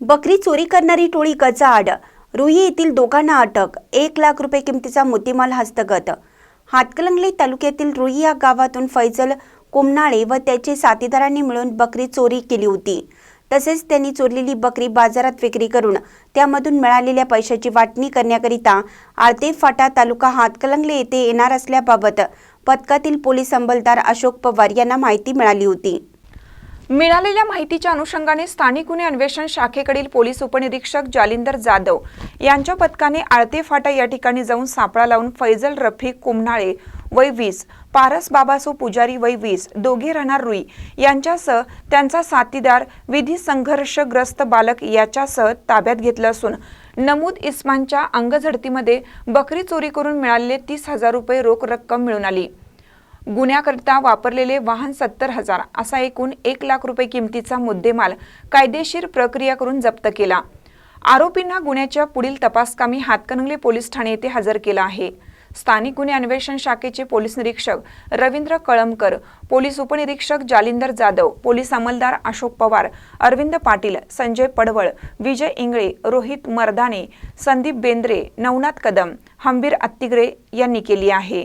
बकरी चोरी करणारी टोळी गजाआड. रुई येथील दोघांना अटक. एक लाख रुपये किमतीचा मोतीमाल हस्तगत. हातकलंगले तालुक्यातील रुई या गावातून फैजल कोमनाळे व त्याचे साथीदारांनी मिळून बकरी चोरी केली होती. तसेच त्यांनी चोरलेली बकरी बाजारात विक्री करून त्यामधून मिळालेल्या पैशाची वाटणी करण्याकरिता आळते फाटा तालुका हातकलंगले येथे येणार असल्याबाबत पथकातील पोलीस अंमलदार अशोक पवार यांना माहिती मिळाली होती. मिळालेल्या माहितीच्या अनुषंगाने स्थानिक गुन्हे अन्वेषण शाखेकडील पोलीस उपनिरीक्षक जालिंदर जाधव यांच्या पथकाने आळते फाटा या ठिकाणी जाऊन सापळा लावून फैजल रफीक कुमनाळे वय वीस पारस बाबासो पुजारी वय वीस दोघे राहणार रुई यांच्यासह त्यांचा साथीदार विधी संघर्षग्रस्त बालक याच्यासह ताब्यात घेतलं असून नमूद इस्मानच्या अंगझडतीमध्ये बकरी चोरी करून मिळालेले तीस हजार रुपये रोख रक्कम मिळून आली. गुन्ह्याकरिता वापरलेले वाहन सत्तर हजार असा एकूण एक लाख रुपये किमतीचा मुद्देमाल कायदेशीर प्रक्रिया करून जप्त केला. आरोपींना गुन्ह्याच्या पुढील तपासकामी हातकणंगले पोलीस ठाणे येथे हजर केला आहे. स्थानिक गुन्हे अन्वेषण शाखेचे पोलीस निरीक्षक रवींद्र कळमकर पोलीस उपनिरीक्षक जालिंदर जाधव पोलीस अंमलदार अशोक पवार अरविंद पाटील संजय पडवळ विजय इंगळे रोहित मर्दाने संदीप बेंद्रे नवनाथ कदम हंबीर अत्तिगरे यांनी केली आहे.